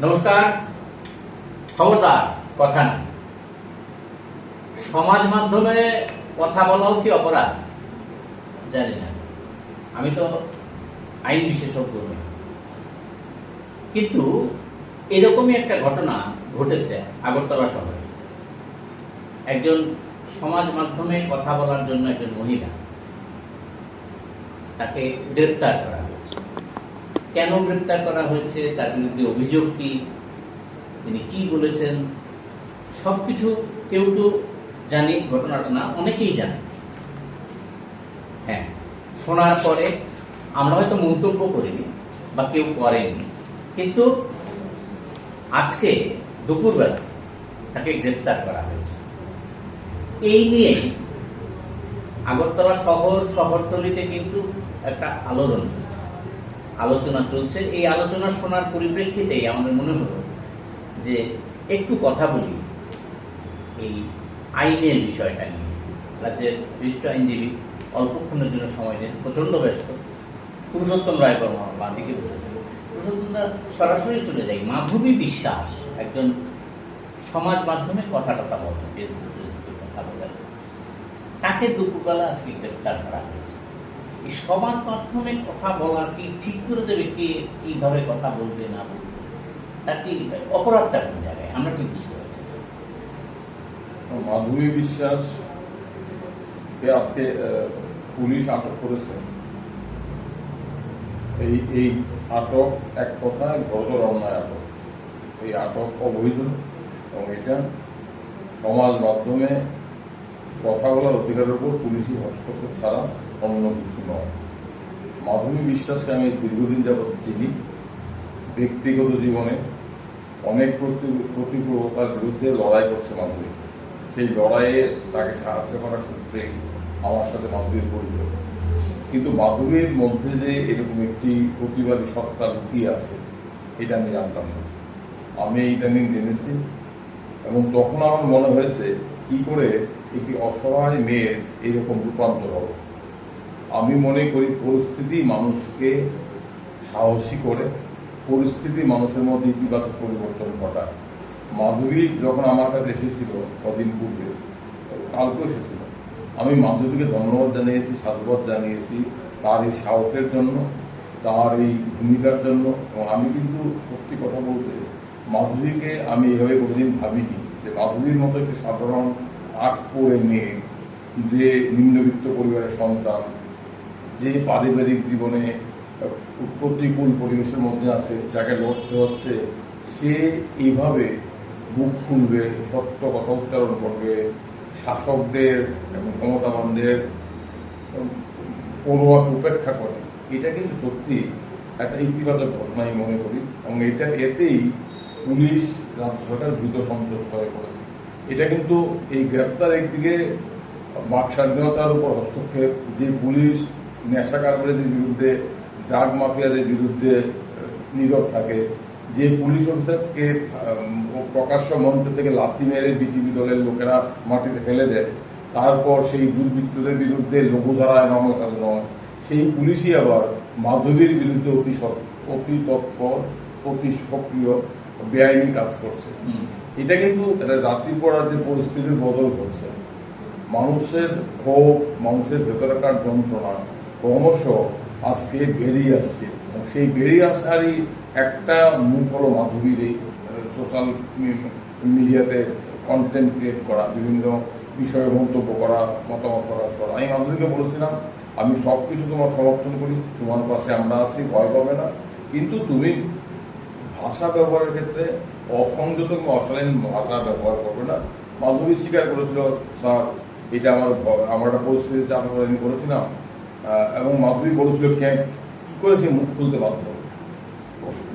নমস্কার, খবরদার, কথা না সমাজ মাধ্যমে কথা বলাও কি অপরাধ? জানি না। আমি তো আইন বিশেষজ্ঞ নই। কিন্তু এরকমই একটা ঘটনা ঘটেছে আগরতলা শহরে। একজন সমাজ মাধ্যমে কথা বলার জন্য একজন মহিলা তাকে গ্রেপ্তার করা কেন গ্রেপ্তার করা হয়েছে, তার বিরুদ্ধে অভিযোগ কি, তিনি কি বলেছেন, সবকিছু কেউ তো জানি, ঘটনাটা না, অনেকেই জানে। হ্যাঁ শোনার পরে আমরা হয়তো মন্তব্য করিনি বা কেউ করেনি, কিন্তু আজকে দুপুরবেলা তাকে গ্রেপ্তার করা হয়েছে। এই নিয়ে আগরতলা শহর, শহরতলিতে কিন্তু একটা আলোড়ন চলছে। আলোচনা চলছে। এই আলোচনা শোনার পরিপ্রেক্ষিতেই আমাদের মনে হলো যে একটু কথা বলি এই আইনের বিষয়টা নিয়ে। রাজ্যের বিশিষ্ট আইনজীবী অল্পক্ষণের জন্য সময় দিন প্রচণ্ড ব্যস্ত। পুরুষোত্তম রায় বর্মা বাঁদিকে বসেছিল। পুরুষোত্তম দা সরাসরি চলে যাই মাধবী বিশ্বাস একজন সমাজ মাধ্যমে কথা টথা বলেন কথা বলেন। তাকে দুপুরবেলা আজকে গ্রেপ্তার করা হয়েছে। সমাজ মাধ্যমে কথা বলা কি ঠিক করে দেবে কে? কীভাবে কথা বলবে না বলবে? তার কি অপরাধটা কোন জায়গায়? আমরা কি বুঝতে পারছি মাধুরী বিশ্বাস আজকে পুলিশ আটক করেছে? এই এই আটক এক কথায় ঘোরতর অন্যায় আটক। এই আটক অবৈধ এবং এটা সমাজ মাধ্যমে কথা বলার অধিকারের উপর পুলিশি হস্তক্ষেপ ছাড়া অন্য কিছু নয়। মাধুরী বিশ্বাসকে আমি দীর্ঘদিন যাবৎ চিনি। ব্যক্তিগত জীবনে অনেক প্রতি- প্রতিকূলতার বিরুদ্ধে লড়াই করছে মাধুরী। সেই লড়াইয়ে তাকে সাহায্য করার সূত্রে আমার সাথে মাধুরীর পরিচয়। কিন্তু মাধুরীর মধ্যে যে এরকম একটি প্রতিবাদী সত্তা লুকিয়ে আছে, এটা আমি জানতাম না। আমি ইদানিং জেনেছি এবং তখন আমার মনে হয়েছে, কি করে একটি অসহায় মেয়ের এরকম রূপান্তর হবে? আমি মনে করি পরিস্থিতি মানুষকে সাহসী করে, পরিস্থিতি মানুষের মধ্যে ইতিবাচক পরিবর্তন ঘটায়। মাধুরী যখন আমার কাছে এসেছিল কদিন পূর্বে কালকে এসেছিল। আমি মাধুরীকে ধন্যবাদ জানিয়েছি, সাধুবাদ জানিয়েছি তার এই সাহসের জন্য, তার এই ভূমিকার জন্য। এবং আমি কিন্তু সত্যি কথা বলতে মাধুরীকে আমি এভাবে কোনোদিন ভাবিনি যে মাধুরীর মতো একটি সাধারণ আট পড়ে মেয়ে, যে নিম্নবিত্ত পরিবারের সন্তান যে পারিবারিক জীবনে প্রতিকূল পরিবেশের মধ্যে আছে, যাকে লড়তে হচ্ছে, সে এইভাবে বুক খুলবে, সত্য কথা উচ্চারণ করবে, শাসকদের এবং ক্ষমতাবানদের পড়ুয়াকে উপেক্ষা করে। এটা কিন্তু সত্যি একটা ইতিবাচক ঘটনা আমি মনে করি, এবং এটা এতেই পুলিশ রাজ্য সরকার দ্রুত সন্তুষ্ট হয়ে পড়েছে। এটা কিন্তু এই গ্রেপ্তার একদিকে বাক স্বাধীনতার উপর হস্তক্ষেপ, যে পুলিশ নেশা কারবারিদের বিরুদ্ধে ড্রাগ মাফিয়াদের বিরুদ্ধে নীরব থাকে। যে পুলিশ অফিসারকে প্রকাশ্য মঞ্চ থেকে লাথি মেরে বিজেপি দলের লোকেরা মাটিতে ফেলে দেয় তারপর সেই দুর্বৃত্তদের বিরুদ্ধে লঘুধারায় মামলা চালানো নয় সেই পুলিশই আবার মাধবীর বিরুদ্ধে অতি অতি তৎপর অতি সক্রিয় বেআইনি কাজ করছে। এটা কিন্তু জাতি পড়ার যে পরিস্থিতির বদল করছে মানুষের ক্ষোভ মানুষের ভেতরকার যন্ত্রণা ক্রমশ আজকে বেরিয়ে আসছে। সেই বেরিয়ে আসারই একটা মুখ হলো মাধবীর এই সোশ্যাল মিডিয়াতে কন্টেন্ট ক্রিয়েট করা, বিভিন্ন বিষয়ে মন্তব্য করা, মতামত প্রকাশ করা। আমি মাধবীকে বলেছিলাম, আমি সব কিছু তোমার সমর্থন করি, তোমার পাশে আমরা আছি, ভয় পাবে না। কিন্তু তুমি ভাষা ব্যবহারের ক্ষেত্রে অসংযত অশালীন ভাষা ব্যবহার করবে না। মাধবী স্বীকার করেছিল, স্যার, এটা আমার আমার একটা পরিস্থিতি আমি করেছিলাম এবং মাধবী বলেছিল কে কি করে সে মুখ খুলতে বাধ্য হলো?"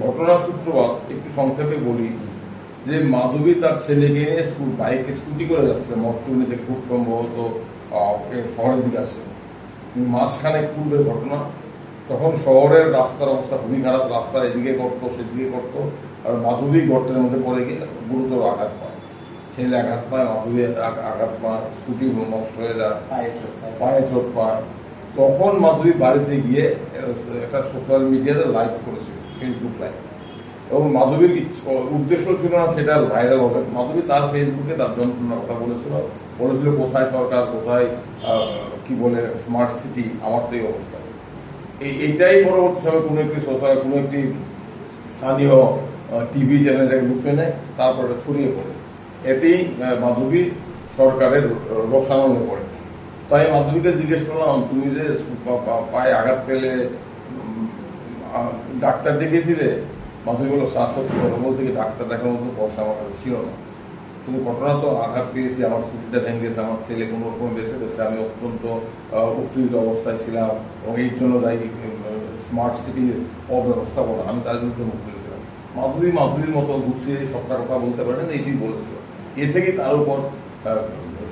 ঘটনার সূত্রপাত একটু সংক্ষেপে বলি যে মাধবী তার ছেলেকে স্কুল বাইকে স্কুটি করে যাচ্ছে। মটচুনিতে খুব সম্ভবত শহরের দিকে আসছে। মাঝখানে পূর্বের ঘটনা তখন শহরের রাস্তার অবস্থা খুবই খারাপ। রাস্তার এদিকে করতো সেদিকে করতো আর মাধবী গর্তের মধ্যে পড়ে গিয়ে গুরুতর আঘাত পায়। ছেলে আঘাত পায় মাধবী আঘাত পায় স্কুটি নষ্ট হয়ে যায় পায়ে চোট পায়। তখন মাধবী বাড়িতে গিয়ে একটা সোশ্যাল মিডিয়াতে লাইভ করেছিল ফেসবুক লাইভ এবং মাধবীর উদ্দেশ্য ছিল না সেটা ভাইরাল হবে। মাধবী তার ফেসবুকে তার যন্ত্রণার কথা বলেছিল। বলেছিল, কোথায় সরকার? কোথায় কি বলে স্মার্ট সিটি আমার তো এই অবস্থা। এই, এইটাই পরবর্তী সময় কোনো একটি সোশ্যাল কোনো একটি স্থানীয় টিভি চ্যানেলে লুফে নেয় তারপরে ছড়িয়ে পড়ে। এতেই মাধবী সরকারের হয়ে পড়ে। তাই মাধবীকে জিজ্ঞেস করলাম, তুমি যে পায়ে আঘাত পেলে ডাক্তার দেখিয়েছিলে? মাধবী বলল স্বাস্থ্য কথা বলতে ডাক্তার দেখার মতো পয়সা আমার ছিল না। কিন্তু ঘটনা তো আঘাত পেয়েছি, আমার স্কুটিটা ভেঙে গেছে, আমার ছেলে কোনো রকম বেঁচে গেছে, আমি অত্যন্ত উত্তেজিত অবস্থায় ছিলাম এবং এই জন্য দায়ী স্মার্ট সিটির অব্যবস্থাপনা। আমি তার বিরুদ্ধে মুখ খুলেছিলাম। মাধুরী মাধুরীর মতো গুছিয়ে সবটা কথা বলতে পারেন এইটি বলেছিল। এ থেকে তার উপর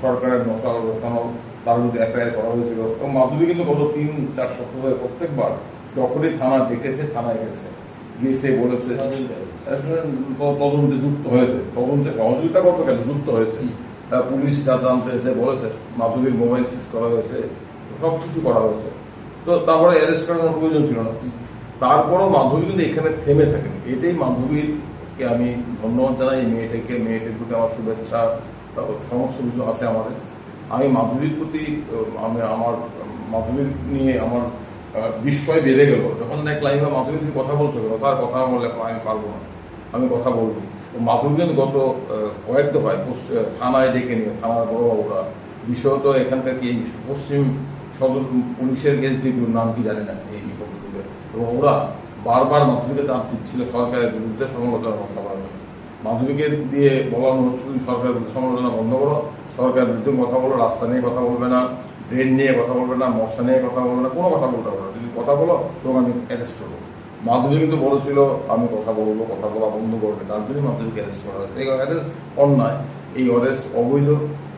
সরকারের মশাল রসানো তার বিরুদ্ধে এফআইআর করা হয়েছিল। এবং মাধুরী কিন্তু গত তিন, চার সপ্তাহ ধরে প্রত্যেকবার যখনই থানা ডেকেছে থানায় গেছে। গিয়ে সে বলেছে তদন্তে যুক্ত হয়েছে। তদন্তে সহযোগিতা করতে গেলে যুক্ত হয়েছে। তা পুলিশ যা জানতে এসে বলেছে, মাধবীর মোবাইল সিজ করা হয়েছে সব কিছু করা হয়েছে। তো তারপরে অ্যারেস্ট করার প্রয়োজন ছিল না। তারপরও মাধবী কিন্তু এখানে থেমে থাকেন। এটাই মাধবীরকে আমি ধন্যবাদ জানাই মেয়েটাকে, মেয়েটির প্রতি আমার শুভেচ্ছা সমস্ত কিছু আছে আমাদের। আমি মাধবীর প্রতি, আমি আমার, মাধবীর নিয়ে আমার বিস্ময় বেড়ে গেল। যখন দেখলাম এইভাবে মাধবী তুমি কথা বলছো কেন তার কথা বললে আমি পারব না। আমি কথা বলব। তো মাধবী গত কয়েক দফায় থানায় ডেকে নিয়ে, থানার বড়বাবুরা, বিশেষত এখানকার কি পশ্চিম সদর পুলিশের এসডিপির নাম কি জানি না এই পদ্ধতিতে এবং ওরা বারবার মাধবীকে চাপ দিচ্ছিল সরকারের বিরুদ্ধে সমালোচনার কথা বলবেন মাধবীকে দিয়ে বলানো হচ্ছে তুমি সরকারের সমালোচনা বন্ধ করো। সরকারের বিরুদ্ধে কথা বলো, রাস্তা নিয়ে কথা বলবে না ড্রেন নিয়ে কথা বলবে না, মশা নিয়ে কথা বলবে না, কোনো কথা বলতে পারবে যদি কথা বলো, তোমাকে আমি অ্যারেস্ট করব। মাধবী কিন্তু বলেছিল, আমি কথা বলব, কথা বলা বন্ধ করবে। তার জন্য মাধবীকে অ্যারেস্ট করা হয়েছে। এই অ্যারেস্ট অন্যায়। এই অ্যারেস্ট অবৈধ।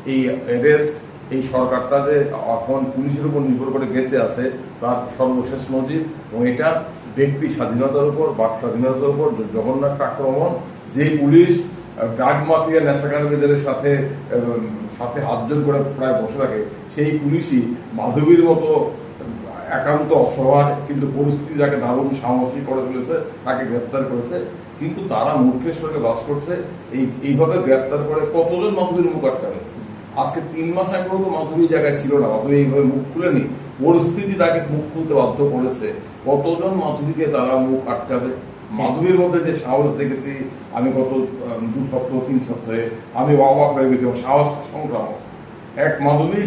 এই অ্যারেস্ট এই সরকারটা যে এখন পুলিশের উপর নির্ভর করে বেঁচে আছে, তার সর্বশেষ নজির। এবং এটা ব্যক্তি স্বাধীনতার উপর, বাক স্বাধীনতার উপর জগন্নাথ আক্রমণ। যে পুলিশ ড্রাগ মাফিয়া নেশাকারীদের সাথে সাথে হাতজন করে প্রায় বসে থাকে, সেই পুলিশই মাধবীর মতো একান্ত অসহায় কিন্তু পরিস্থিতি যাকে দারুণ সাহসী করে তুলেছে, তাকে গ্রেপ্তার করেছে। কিন্তু তারা মূর্খের সঙ্গে বাস করছে, এই, এইভাবে গ্রেপ্তার করে কতজন মাধবীর মুখ আটকাবে? আজকে তিন মাস আগেও তো মাধবী জায়গায় ছিল না, মাধবী এইভাবে মুখ খুলেনি। পরিস্থিতি তাকে মুখ খুলতে বাধ্য করেছে। কতজন মাধবীকে তারা মুখ আটকাবে? মাধবীর মধ্যে যে সাহস দেখেছি আমি গত দু সপ্তাহ তিন সপ্তাহে আমি অবাক হয়ে গেছি এবং সাহসটা সংগ্রাম এক মাধবী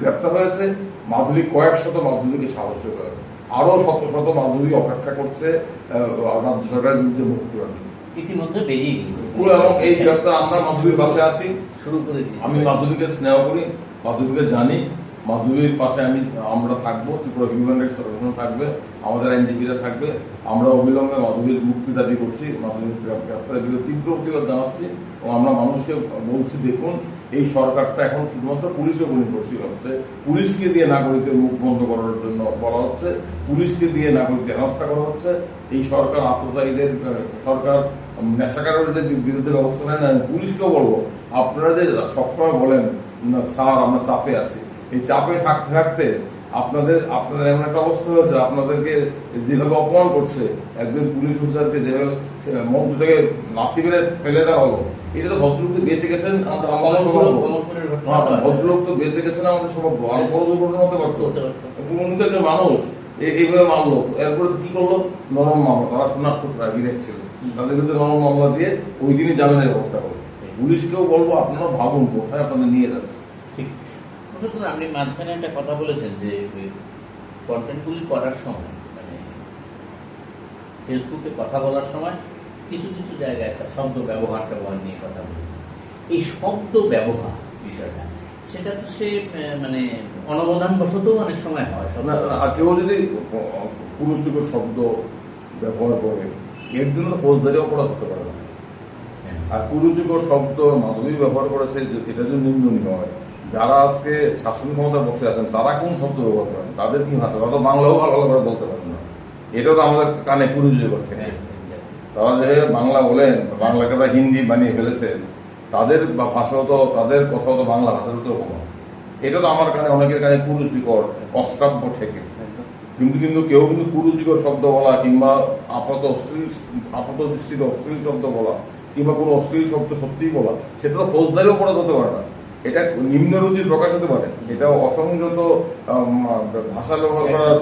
গ্রেপ্তার হয়েছে মাধবী কয়েক শত মাধবীকে সাহায্য করে। আরও শত শত মাধবী অপেক্ষা করছে রাজ্য সরকারের বিরুদ্ধে মুখ জন্য। ইতিমধ্যে বেরিয়ে গিয়েছে। এই গ্রেপ্তার আমরা মাধবীর পাশে আছি। শুরু করে আমি মাধবীকে স্নেহ করি মাধবীকে জানি মাধবীর পাশে আমি আমরা থাকব ত্রিপুরা হিউম্যান রাইটস অর্গানাইজেশন থাকবে আমাদের আইনজীবীরা থাকবে আমরা অবিলম্বে মাধবীর মুক্তি দাবি করছি মাধবীর গ্রেপ্তারের বিরুদ্ধে তীব্র প্রতিবাদ জানাচ্ছি এবং আমরা মানুষকে বলছি দেখুন এই সরকারটা এখন শুধুমাত্র পুলিশের উপর নির্ভরশীল হচ্ছে পুলিশকে দিয়ে নাগরিকের মুখ বন্ধ করার জন্য বলা হচ্ছে পুলিশকে দিয়ে নাগরিকদের হেনস্থা করা হচ্ছে। এই সরকার আততায়ীদের আহ, সরকার নেশাকারীদের বিরুদ্ধে ব্যবস্থা নেয় না পুলিশকেও বলব আপনারা যে সবসময় বলেন স্যার আমরা চাপে আছি। এই চাপে থাকতে থাকতে আপনাদের আপনাদের এমন একটা অবস্থা হয়েছে আপনাদেরকে যেভাবে অপমান করছে একজন পুলিশ অফিসারকে যেভাবে থেকে লাথি মেরে ফেলে দেওয়া হলো এটা তো ভদ্রলোক তো বেঁচে গেছেন আমরা আমাদের সৌভাগ্য। হ্যাঁ। ভদ্রলোক তো বেঁচে গেছেন আমাদের সৌভাগ্য। আর বড় দুর্ঘটনা হতে পারতো। উনি তো একটা মানুষ এইভাবে মারলো। এরপরে তো কি করল? নরম মামলা তারা সোনার টুকরা হিরেক ছিল তাদের বিরুদ্ধে নরম মামলা দিয়ে ওই দিনই জামিনের ব্যবস্থা করল। পুলিশকেও বলব আপনারা ভাবুন কোথায় আপনাদের নিয়ে যাচ্ছে। আপনি মাঝখানে একটা কথা বলেছেন যে কন্টেন্টগুলি করার সময় মানে ফেসবুকে কথা বলার সময় কিছু কিছু জায়গায় একটা শব্দ ব্যবহার ব্যবহার নিয়ে কথা বলেছেন এই শব্দ ব্যবহার বিষয়টা সেটা তো সে মানে অনবধান বশতও অনেক সময় হয় কেউ যদি পুরুষযোগ্য শব্দ ব্যবহার করে এর জন্য ফৌজদারি অপরাধ হতে পারে না হ্যাঁ। আর পুরুষযোগ্য শব্দ মাধবী ব্যবহার করেছে যে এটা যদি নিন্দনীয় হয় যারা আজকে শাসন ক্ষমতা বসে আছেন তারা কোন শব্দ ব্যবহার করেন? তাদের কি ভাষা? তারা বাংলাও ভালো ভালো করে বলতে পারেন না। এটা তো আমাদের কানে থেকে। হ্যাঁ, তারা যে বাংলা বলেন বাংলাকে তারা হিন্দি বানিয়ে ফেলেছেন তাদের বা ভাষা তো তাদের কথা তো বাংলা ভাষার তো কম এটা তো আমার কানে অনেকের কানে কুরুচিকর অশ্রাব্য ঠেকে। কিন্তু কিন্তু কেউ কিন্তু কুরুচিকর শব্দ বলা কিংবা আপাত অশ্লীল আপাত দৃষ্টিতে অশ্লীল শব্দ বলা কিংবা কোনো অশ্লীল শব্দ সত্যিই বলা সেটা তো ফৌজদারি অপরাধ হতে পারে না। এটা নিম্ন রুচির প্রকাশ হতে পারে। এটা অসংযত ভাষা ব্যবহার করার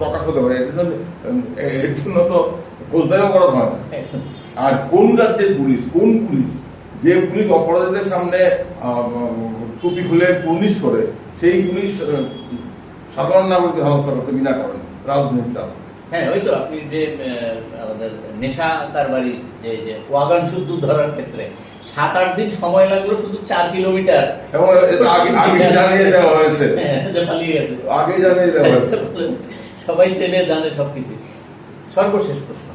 প্রকাশ হতে পারে। এর জন্য এর জন্য তো ফৌজদারি অপরাধ হয় না। আর কোন রাজ্যের পুলিশ কোন পুলিশ? যে পুলিশ অপরাধীদের সামনে টুপি খুলে পুলিশ করে সেই পুলিশ সাধারণ নাগরিককে হেনস্থা করতে বিনা কারণে রাজনীতি চাল হ্যাঁ ওই তো আপনি যে আমাদের নেশা কারবারি যে যে ওয়াগান শুদ্ধ ধরার ক্ষেত্রে সাত আট দিন সময় লাগল শুধু চার কিলোমিটার। এবং আগে আগে জানিয়ে দেওয়া হয়েছে। হ্যাঁ, পালিয়ে গেছে। আগে জানিয়ে দেওয়া হয়েছে। সবাই চেনে জানে সবকিছু। সর্বশেষ প্রশ্ন।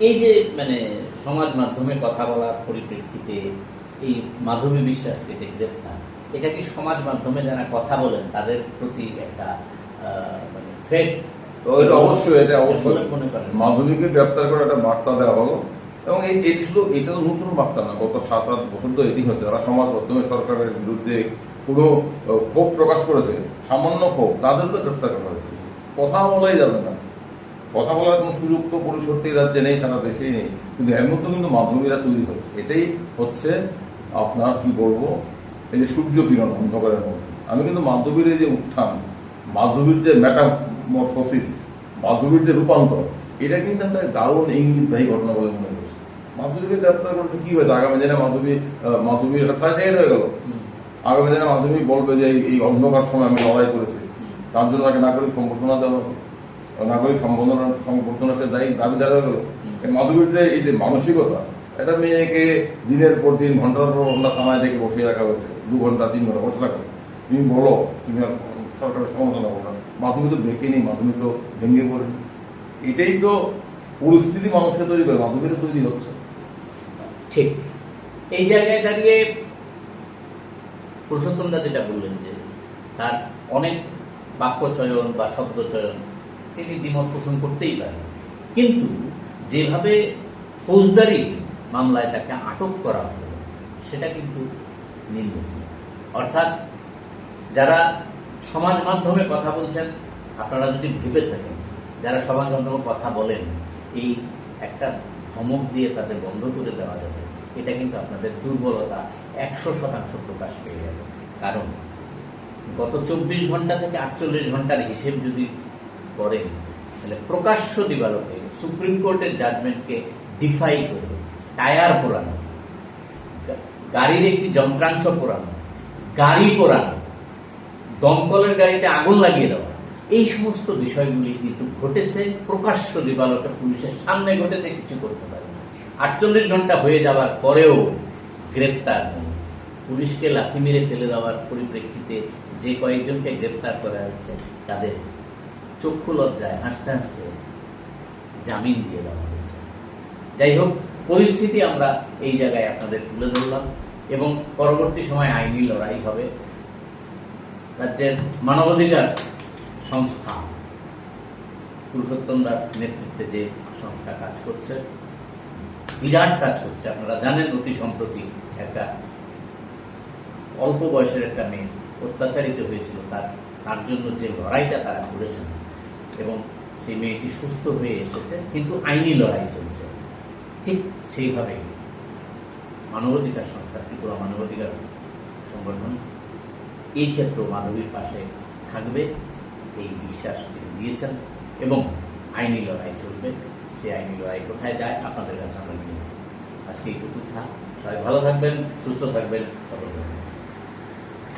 এই যে মানে সমাজ মাধ্যমে কথা বলার পরিপ্রেক্ষিতে এই মাধবী বিশ্বাসকে যে গ্রেপ্তার এটা কি সমাজ মাধ্যমে যারা কথা বলেন তাদের প্রতি একটা মানে থ্রেট অবশ্যই এটা অবশ্যই। মনে করেন। মাধবীকে গ্রেপ্তার করে একটা বার্তা দেওয়া হলো। এবং এই শুধু এটা তো নতুন বার্তা না। গত সাত আট বছর তো এটি হচ্ছে। যারা সমাজ মাধ্যমে সরকারের বিরুদ্ধে আহ, ক্ষোভ প্রকাশ করেছে। সামান্য ক্ষোভ। তাদের তো গ্রেপ্তার করা হয়েছে। কথা বলাই যাবে না। কথা বলার কোনো সুযোগ তো পরিষদটি রাজ্যে নেই সারা দেশেই নেই। কিন্তু এর মধ্যে কিন্তু মাধ্যমীরা তৈরি হচ্ছে এটাই হচ্ছে আপনার কি বলব? এই যে সূর্য কিরণ অন্ধকারের মধ্যে। আমি কিন্তু মাধ্যমীর এই যে উত্থান মাধ্যমীর যে মেটামরফোসিস মাধ্যমীর যে রূপান্তর এটা কিন্তু একটা দারুণ ইঙ্গিতবাহী ঘটনা বলে মনে করছি। মাধ্যমীকে গ্রেপ্তার করতে কি হয়েছে? আগামী দিনে মাধ্যমী আহ, মাধ্যমীর একটা সার্টিফিকেট হয়ে গেল। আগামী দিনে মাধ্যমিক বলবে যে এই- অন্ধকার সময় আমি লড়াই করেছি। তার জন্য তাকে নাগরিক সম্বর্ধনা দেওয়া নাগরিক সম্বর্ধনা সম্বর্ধনা সে দায়ী দাবি হয়ে গেল। মাধবীর যে এই যে মানসিকতা এটা মেয়েকে দিনের পর দিন ঘণ্টার পর ঘণ্টা থানায় ডেকে বসিয়ে রাখা হয়েছে। দু ঘণ্টা তিন ঘণ্টা বসে রাখো তুমি বলো তুমি আর সরকারের সমালোচনা করো না। মাধ্যমিক তো দেখেনি মাধ্যমিক তো ভেঙে পড়ে এটাই তো পরিস্থিতি মানুষকে তৈরি করে। মাধ্যমিক তৈরি হচ্ছে। ঠিক। এই জায়গায় দাঁড়িয়ে পুরুষোত্তমদা যেটা বললেন যে, তার অনেক বাক্য চয়ন বা শব্দ চয়ন তিনি দ্বিমত পোষণ করতেই পারেন। কিন্তু যেভাবে ফৌজদারি মামলায় তাকে আটক করা হলো, সেটা কিন্তু নিন্দনীয়। অর্থাৎ যারা সমাজ মাধ্যমে কথা বলছেন, আপনারা যদি ভেবে থাকেন, যারা সমাজ মাধ্যমে কথা বলেন, এই একটা ধমক দিয়ে তাদের বন্ধ করে দেওয়া যাবে এটা কিন্তু আপনাদের দুর্বলতা একশো শতাংশ প্রকাশ পেয়ে যাবে। কারণ গত চব্বিশ ঘণ্টা থেকে আটচল্লিশ ঘণ্টার হিসেব যদি করেন, তাহলে প্রকাশ্য দিবালোকে, সুপ্রিম কোর্টের জাজমেন্টকে ডিফাই করে টায়ার পোড়ানো, গাড়ির একটি যন্ত্রাংশ পোড়ানো, গাড়ি পোড়ানো, দমকলের গাড়িতে আগুন লাগিয়ে দেওয়া, এই সমস্ত বিষয়গুলি কিন্তু ঘটেছে, প্রকাশ্য দিবালোকে পুলিশের সামনে ঘটেছে, কিছু করতে পারে। আটচল্লিশ ঘণ্টা হয়ে যাওয়ার পরেও গ্রেপ্তার পুলিশকে লাথি মেরে ফেলে দেওয়ার পরিপ্রেক্ষিতে যে কয়েকজনকে গ্রেপ্তার করা হচ্ছে, তাদের চক্ষু লজ্জায় হাসতে হাসতে জামিন দিয়ে দেওয়া হয়েছে। যাই হোক, পরিস্থিতি আমরা এই জায়গায় আপনাদের তুলে ধরলাম এবং পরবর্তী সময় আইনি লড়াই হবে। রাজ্যের মানবাধিকার সংস্থা পুরুষোত্তম দার নেতৃত্বে যে সংস্থা কাজ করছে বিরাট কাজ করছে। আপনারা জানেন অতি সম্প্রতি একটা অল্প বয়সের একটা মেয়ে অত্যাচারিত হয়েছিল। তার তার জন্য যে লড়াইটা তারা করেছেন এবং সেই মেয়েটি সুস্থ হয়ে এসেছে, কিন্তু আইনি লড়াই চলছে। ঠিক সেইভাবে মানবাধিকার সংস্থা, ত্রিপুরা মানবাধিকার সংগঠন এই ক্ষেত্রে মানবীর পাশে থাকবে, এই বিশ্বাস তিনি দিয়েছেন এবং আইনি লড়াই চলবে। সেই আইনি লড়াই কোথায় যায় আপনাদের কাছে আমরা নিয়ে। আজকে এইটুকু থাক সবাই ভালো থাকবেন, সুস্থ থাকবেন, সকল